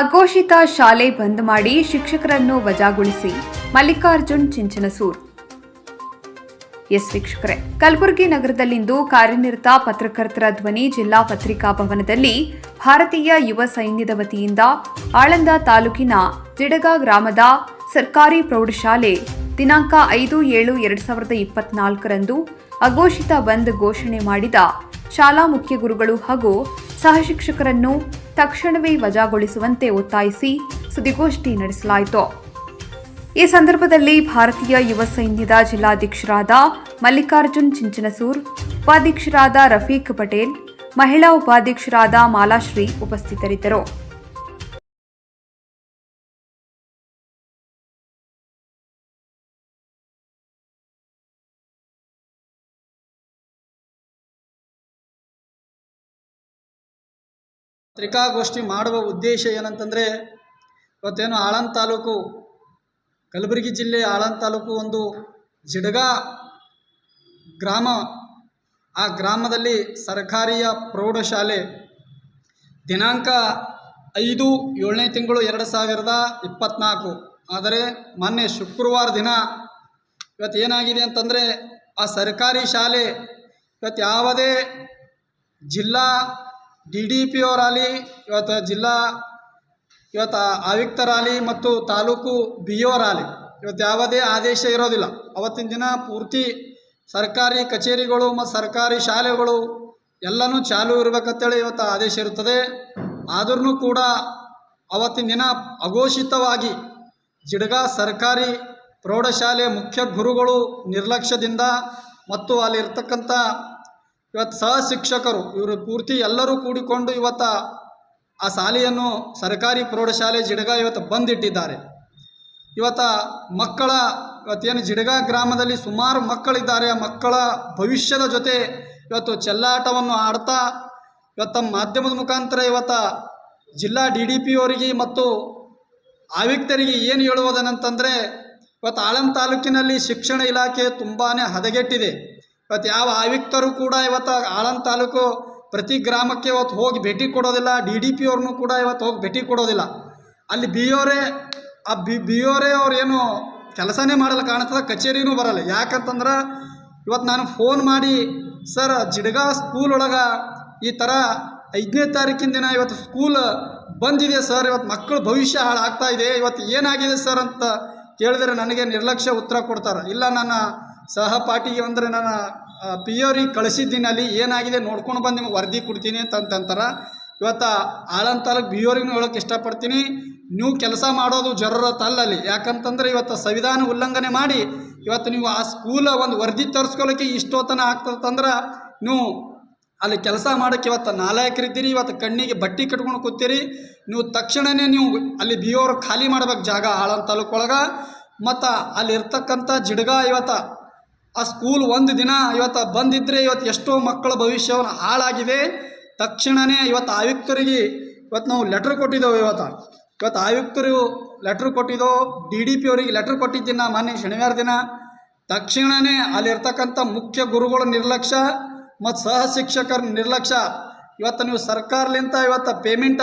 ಅಘೋಷಿತ ಶಾಲೆ ಬಂದ್ ಮಾಡಿ ಶಿಕ್ಷಕರನ್ನು ವಜಾಗೊಳಿಸಿ. ಮಲ್ಲಿಕಾರ್ಜುನ್ ಚಿಂಚನಸೂರ್. ಎಸ್ ವೀಕ್ಷಕರೇ, ಕಲಬುರಗಿ ನಗರದಲ್ಲಿಂದು ಕಾರ್ಯನಿರತ ಪತ್ರಕರ್ತರ ಧ್ವನಿ ಜಿಲ್ಲಾ ಪತ್ರಿಕಾ ಭವನದಲ್ಲಿ ಭಾರತೀಯ ಯುವ ಸೈನ್ಯದ ವತಿಯಿಂದ ಆಳಂದ ತಾಲೂಕಿನ ಜಿಡಗ ಗ್ರಾಮದ ಸರ್ಕಾರಿ ಪ್ರೌಢಶಾಲೆ ದಿನಾಂಕ ಐದು ಏಳು ಎರಡು ಸಾವಿರದ ಇಪ್ಪತ್ನಾಲ್ಕರಂದು ಅಘೋಷಿತ ಬಂದ್ ಘೋಷಣೆ ಮಾಡಿದ ಶಾಲಾ ಮುಖ್ಯ ಗುರುಗಳು ಹಾಗೂ ಸಹಶಿಕ್ಷಕರನ್ನು ತಕ್ಷಣವೇ ವಜಾಗೊಳಿಸುವಂತೆ ಒತ್ತಾಯಿಸಿ ಸುದ್ದಿಗೋಷ್ಠಿ ನಡೆಸಲಾಯಿತು. ಈ ಸಂದರ್ಭದಲ್ಲಿ ಭಾರತೀಯ ಯುವ ಸೈನ್ಯದ ಜಿಲ್ಲಾಧ್ಯಕ್ಷರಾದ ಮಲ್ಲಿಕಾರ್ಜುನ್ ಚಿಂಚನಸೂರ್, ಉಪಾಧ್ಯಕ್ಷರಾದ ರಫೀಕ್ ಪಟೇಲ್, ಮಹಿಳಾ ಉಪಾಧ್ಯಕ್ಷರಾದ ಮಾಲಾಶ್ರೀ ಉಪಸ್ಥಿತರಿದ್ದರು. ಪತ್ರಿಕಾಗೋಷ್ಠಿ ಮಾಡುವ ಉದ್ದೇಶ ಏನಂತಂದರೆ, ಇವತ್ತೇನು ಆಳಂದ ತಾಲೂಕು, ಕಲಬುರಗಿ ಜಿಲ್ಲೆ ಆಳಂದ ತಾಲೂಕು ಒಂದು ಜಿಡಗ ಗ್ರಾಮ. ಆ ಗ್ರಾಮದಲ್ಲಿ ಸರ್ಕಾರಿಯ ಪ್ರೌಢಶಾಲೆ ದಿನಾಂಕ ಐದು ಏಳನೇ ತಿಂಗಳು ಎರಡು ಸಾವಿರದ ಇಪ್ಪತ್ತ್ನಾಲ್ಕು ಆದರೆ ಮೊನ್ನೆ ಶುಕ್ರವಾರ ದಿನ ಇವತ್ತು ಏನಾಗಿದೆ ಅಂತಂದರೆ, ಆ ಸರ್ಕಾರಿ ಶಾಲೆ ಇವತ್ತು ಯಾವುದೇ ಜಿಲ್ಲಾ ಡಿ ಡಿ ಪಿ ಅವರಾಗಲಿ ಇವತ್ತು ಜಿಲ್ಲಾ, ಇವತ್ತು ಆಯುಕ್ತರಾಗಲಿ ಮತ್ತು ತಾಲೂಕು ಬಿ ಅವರಾಗಲಿ ಇವತ್ತು ಯಾವುದೇ ಆದೇಶ ಇರೋದಿಲ್ಲ. ಅವತ್ತಿನ ದಿನ ಪೂರ್ತಿ ಸರ್ಕಾರಿ ಕಚೇರಿಗಳು ಮತ್ತು ಸರ್ಕಾರಿ ಶಾಲೆಗಳು ಎಲ್ಲನೂ ಚಾಲು ಇರಬೇಕಂತೇಳಿ ಇವತ್ತು ಆದೇಶ ಇರುತ್ತದೆ. ಆದ್ರೂ ಕೂಡ ಅವತ್ತಿನ ದಿನ ಅಘೋಷಿತವಾಗಿ ಜಿಡಗ ಸರ್ಕಾರಿ ಪ್ರೌಢಶಾಲೆ ಮುಖ್ಯ ಗುರುಗಳು ನಿರ್ಲಕ್ಷ್ಯದಿಂದ ಮತ್ತು ಅಲ್ಲಿರ್ತಕ್ಕಂಥ ಇವತ್ತು ಸಹ ಶಿಕ್ಷಕರು ಇವರು ಪೂರ್ತಿ ಎಲ್ಲರೂ ಕೂಡಿಕೊಂಡು ಇವತ್ತ ಆ ಶಾಲೆಯನ್ನು ಸರ್ಕಾರಿ ಪ್ರೌಢಶಾಲೆ ಜಿಡಗ ಇವತ್ತು ಬಂದಿಟ್ಟಿದ್ದಾರೆ. ಇವತ್ತ ಮಕ್ಕಳ, ಇವತ್ತೇನು ಜಿಡಗ ಗ್ರಾಮದಲ್ಲಿ ಸುಮಾರು ಮಕ್ಕಳಿದ್ದಾರೆ. ಆ ಮಕ್ಕಳ ಭವಿಷ್ಯದ ಜೊತೆ ಇವತ್ತು ಚೆಲ್ಲಾಟವನ್ನು ಆಡ್ತಾ, ಇವತ್ತು ಮಾಧ್ಯಮದ ಮುಖಾಂತರ ಇವತ್ತ ಜಿಲ್ಲಾ ಡಿ ಡಿ ಪಿ ಅವರಿಗೆ ಮತ್ತು ಆಯುಕ್ತರಿಗೆ ಏನು ಹೇಳುವುದನಂತಂದರೆ ಇವತ್ತು ಆಳಂ ತಾಲೂಕಿನಲ್ಲಿ ಶಿಕ್ಷಣ ಇಲಾಖೆ ತುಂಬಾ ಹದಗೆಟ್ಟಿದೆ. ಇವತ್ತು ಯಾವ ಆಯುಕ್ತರು ಕೂಡ ಇವತ್ತು ಆಳಂದ ತಾಲೂಕು ಪ್ರತಿ ಗ್ರಾಮಕ್ಕೆ ಇವತ್ತು ಹೋಗಿ ಭೇಟಿ ಕೊಡೋದಿಲ್ಲ, ಡಿ ಡಿ ಪಿ ಅವ್ರನ್ನೂ ಕೂಡ ಇವತ್ತು ಹೋಗಿ ಭೇಟಿ ಕೊಡೋದಿಲ್ಲ. ಅಲ್ಲಿ ಬಿ ಆ ಬಿ ಬಿ ಅವರೇ ಅವ್ರೇನು ಕೆಲಸನೇ ಮಾಡಲ್ಲ, ಕಾಣ್ತದೆ ಕಚೇರಿನೂ ಬರಲ್ಲ. ಯಾಕಂತಂದ್ರೆ ಇವತ್ತು ನಾನು ಫೋನ್ ಮಾಡಿ, ಸರ್, ಜಿಡ್ಗಾ ಸ್ಕೂಲ್ ಒಳಗೆ ಈ ಥರ ಐದನೇ ತಾರೀಕಿನ ದಿನ ಇವತ್ತು ಸ್ಕೂಲ್ ಬಂದಿದೆ ಸರ್, ಇವತ್ತು ಮಕ್ಕಳು ಭವಿಷ್ಯ ಹಾಳಾಗ್ತಾ ಇದೆ, ಇವತ್ತು ಏನಾಗಿದೆ ಸರ್? ಅಂತ ಕೇಳಿದ್ರೆ ನನಗೆ ನಿರ್ಲಕ್ಷ್ಯ ಉತ್ತರ ಕೊಡ್ತಾರೆ. ಇಲ್ಲ, ನನ್ನ ಸಹಪಾಠಿಗೆ ಅಂದರೆ ನಾನು ಪಿ ಅವ್ರಿಗೆ ಕಳಿಸಿದ್ದೀನಿ ಅಲ್ಲಿ ಏನಾಗಿದೆ ನೋಡ್ಕೊಂಡು ಬಂದು ನಿಮಗೆ ವರದಿ ಕೊಡ್ತೀನಿ ಅಂತ ಅಂತಂತಾರೆ, ಇವತ್ತು ಆಳಂದ ತಾಲೂಕು ಬಿ ಅವ್ರಿಗೂ ಹೇಳೋಕೆ ಇಷ್ಟಪಡ್ತೀನಿ. ನೀವು ಕೆಲಸ ಮಾಡೋದು ಜರೂರತ್ ಅಲ್ಲ ಯಾಕಂತಂದ್ರೆ ಇವತ್ತು ಸಂವಿಧಾನ ಉಲ್ಲಂಘನೆ ಮಾಡಿ ಇವತ್ತು ನೀವು ಆ ಸ್ಕೂಲ ಒಂದು ವರದಿ ತರಿಸ್ಕೊಳ್ಳೋಕೆ ಇಷ್ಟೊತ್ತನ ಆಗ್ತದಂದ್ರೆ ನೀವು ಅಲ್ಲಿ ಕೆಲಸ ಮಾಡೋಕ್ಕೆ ಇವತ್ತು ನಾಲಾಯಕರಿದ್ದೀರಿ, ಇವತ್ತು ಕಣ್ಣಿಗೆ ಬಟ್ಟೆ ಕಟ್ಕೊಂಡು ಕೂತೀರಿ. ನೀವು ತಕ್ಷಣವೇ ನೀವು ಅಲ್ಲಿ ಬಿ ಅವ್ರು ಖಾಲಿ ಮಾಡ್ಬೇಕು ಜಾಗ ಆಳಂದ ತಾಲೂಕು ಒಳಗೆ. ಮತ್ತು ಅಲ್ಲಿರ್ತಕ್ಕಂಥ ಜಿಡ್ಗ ಇವತ್ತು ಆ ಸ್ಕೂಲ್ ಒಂದು ದಿನ ಇವತ್ತು ಬಂದಿದ್ದರೆ ಇವತ್ತು ಎಷ್ಟೋ ಮಕ್ಕಳ ಭವಿಷ್ಯವನ್ನು ಹಾಳಾಗಿದೆ ತಕ್ಷಣವೇ ಇವತ್ತು ಆಯುಕ್ತರಿಗೆ ಇವತ್ತು ನಾವು ಲೆಟ್ರ್ ಕೊಟ್ಟಿದ್ದೇವೆ ಇವತ್ತು. ಇವತ್ತು ಆಯುಕ್ತರು ಲೆಟ್ರ್ ಕೊಟ್ಟಿದ್ದೋ ಡಿ ಡಿ ಪಿ ಅವರಿಗೆ ಲೆಟ್ರ್ ಕೊಟ್ಟಿದ್ದೀನಿ ಮೊನ್ನೆ ಶನಿವಾರ ದಿನ. ತಕ್ಷಣವೇ ಅಲ್ಲಿರ್ತಕ್ಕಂಥ ಮುಖ್ಯ ಗುರುಗಳ ನಿರ್ಲಕ್ಷ್ಯ ಮತ್ತು ಸಹ ಶಿಕ್ಷಕರ ನಿರ್ಲಕ್ಷ್ಯ. ಇವತ್ತು ನೀವು ಸರ್ಕಾರಲಿಂತ ಇವತ್ತು ಪೇಮೆಂಟ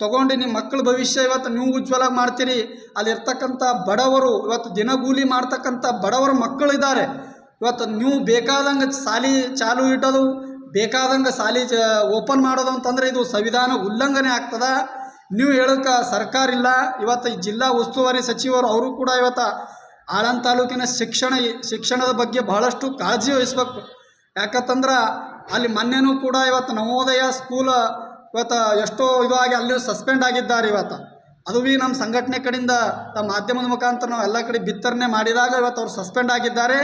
ತೊಗೊಂಡು ನಿಮ್ಮ ಮಕ್ಕಳ ಭವಿಷ್ಯ ಇವತ್ತು ನೀವು ಉಜ್ವಲ ಮಾಡ್ತೀರಿ. ಅಲ್ಲಿರ್ತಕ್ಕಂಥ ಬಡವರು, ಇವತ್ತು ದಿನಗೂಲಿ ಮಾಡ್ತಕ್ಕಂಥ ಬಡವರ ಮಕ್ಕಳಿದ್ದಾರೆ ಇವತ್ತು ನೀವು ಬೇಕಾದಂಗೆ ಸಾಲಿ ಚಾಲು ಇಟ್ಟೋದು ಬೇಕಾದಂಗೆ ಸಾಲಿ ಚ ಓಪನ್ ಮಾಡೋದು ಅಂತಂದರೆ ಇದು ಸಂವಿಧಾನ ಉಲ್ಲಂಘನೆ ಆಗ್ತದ. ನೀವು ಹೇಳೋಕೆ ಸರ್ಕಾರ ಇಲ್ಲ. ಇವತ್ತು ಜಿಲ್ಲಾ ಉಸ್ತುವಾರಿ ಸಚಿವರು ಅವರು ಕೂಡ ಇವತ್ತು ಆಳಂದ ತಾಲೂಕಿನ ಶಿಕ್ಷಣ, ಶಿಕ್ಷಣದ ಬಗ್ಗೆ ಬಹಳಷ್ಟು ಕಾಳಜಿ ವಹಿಸ್ಬೇಕು. ಯಾಕಂತಂದ್ರೆ ಅಲ್ಲಿ ಮೊನ್ನೆನೂ ಕೂಡ ಇವತ್ತು ನವೋದಯ ಸ್ಕೂಲ್ ಇವತ್ತು ಎಷ್ಟೋ ಇದಾಗಿ ಅಲ್ಲಿಯೂ ಸಸ್ಪೆಂಡ್ ಆಗಿದ್ದಾರೆ ಇವತ್ತು. ಅದು ಭೀ ನಮ್ಮ ಸಂಘಟನೆ ಕಡೆಯಿಂದ ನಮ್ಮ ಮಾಧ್ಯಮದ ಮುಖಾಂತರ ನಾವು ಎಲ್ಲ ಕಡೆ ಬಿತ್ತರಣೆ ಮಾಡಿದಾಗ ಇವತ್ತು ಅವ್ರು ಸಸ್ಪೆಂಡ್ ಆಗಿದ್ದಾರೆ.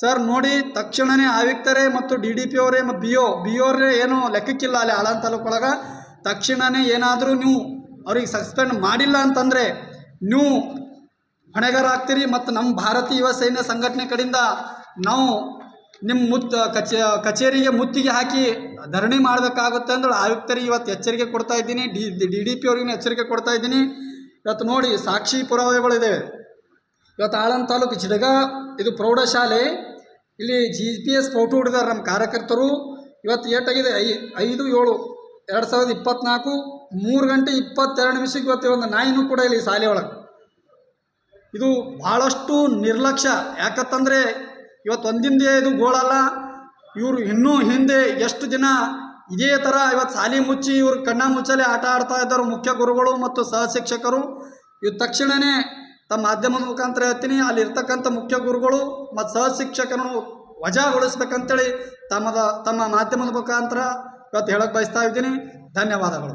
ಸರ್ ನೋಡಿ ತಕ್ಷಣವೇ ಆಯುಕ್ತರೇ ಮತ್ತು ಡಿ ಡಿ ಪಿ ಅವರೇ ಮತ್ತು ಬಿ ಒ ಬಿ ಅವರೇ ಏನು ಲೆಕ್ಕಕ್ಕಿಲ್ಲ ಅಲ್ಲಿ ಆಳನ್ ತಾಲೂಕೊಳಗೆ ತಕ್ಷಣವೇ ಏನಾದರೂ ನೀವು ಅವ್ರಿಗೆ ಸಸ್ಪೆಂಡ್ ಮಾಡಿಲ್ಲ ಅಂತಂದರೆ ನೀವು ಹೊಣೆಗಾರ ಆಗ್ತೀರಿ ಮತ್ತು ನಮ್ಮ ಭಾರತೀಯ ಯುವ ಸೈನ್ಯ ಸಂಘಟನೆ ಕಡೆಯಿಂದ ನಾವು ನಿಮ್ಮ ಮುತ್ತ ಕಚೇ, ಕಚೇರಿಗೆ ಮುತ್ತಿಗೆ ಹಾಕಿ ಧರಣಿ ಮಾಡಬೇಕಾಗುತ್ತೆ ಅಂದ್ರೆ ಆಯುಕ್ತರಿಗೆ ಇವತ್ತು ಎಚ್ಚರಿಕೆ ಕೊಡ್ತಾ ಇದ್ದೀನಿ. ಡಿ ಡಿ ಡಿ ಪಿ ಅವ್ರಿಗೂ ಎಚ್ಚರಿಕೆ ಕೊಡ್ತಾ ಇದ್ದೀನಿ. ಇವತ್ತು ನೋಡಿ, ಸಾಕ್ಷಿ ಪುರಾವೆಗಳಿದೆ. ಇವತ್ತು ಆಳಂದ ತಾಲೂಕು ಜಿಡಗ, ಇದು ಪ್ರೌಢಶಾಲೆ. ಇಲ್ಲಿ ಜಿ ಪಿ ಎಸ್ ಫೋಟೋ ಹಿಡಿದಾರೆ ನಮ್ಮ ಕಾರ್ಯಕರ್ತರು. ಇವತ್ತು ಏಟಾಗಿದೆ, ಐ, ಐದು, ಏಳು, ಎರಡು ಸಾವಿರದ ಇಪ್ಪತ್ತ್ನಾಲ್ಕು ಮೂರು ಗಂಟೆ ಇಪ್ಪತ್ತೆರಡು ನಿಮಿಷಕ್ಕೆ ಇವತ್ತು ಒಂದು ನಾಯಿನೂ ಕೂಡ ಇಲ್ಲಿ ಶಾಲೆ ಒಳಗೆ. ಇದು ಭಾಳಷ್ಟು ನಿರ್ಲಕ್ಷ್ಯ. ಯಾಕತ್ತಂದರೆ ಇವತ್ತು ಒಂದಿಂದೇ ಇದು ಗೋಳಲ್ಲ. ಇವರು ಇನ್ನೂ ಹಿಂದೆ ಎಷ್ಟು ದಿನ ಇದೇ ಥರ ಇವತ್ತು ಸಾಲಿ ಮುಚ್ಚಿ ಇವರು ಕಣ್ಣ ಮುಚ್ಚಲೆ ಆಟ ಆಡ್ತಾ ಇದ್ದರು ಮುಖ್ಯ ಗುರುಗಳು ಮತ್ತು ಸಹ ಶಿಕ್ಷಕರು. ಇವು ತಕ್ಷಣವೇ ತಮ್ಮ ಮಾಧ್ಯಮದ ಮುಖಾಂತರ ಹೇಳ್ತೀನಿ. ಅಲ್ಲಿರ್ತಕ್ಕಂಥ ಮುಖ್ಯ ಗುರುಗಳು ಮತ್ತು ಸಹ ಶಿಕ್ಷಕರನ್ನು ವಜಾಗೊಳಿಸ್ಬೇಕಂತೇಳಿ ತಮ್ಮದ ತಮ್ಮ ಮಾಧ್ಯಮದ ಮುಖಾಂತರ ಇವತ್ತು ಹೇಳಕ್ಕೆ ಬಯಸ್ತಾ ಇದ್ದೀನಿ. ಧನ್ಯವಾದಗಳು.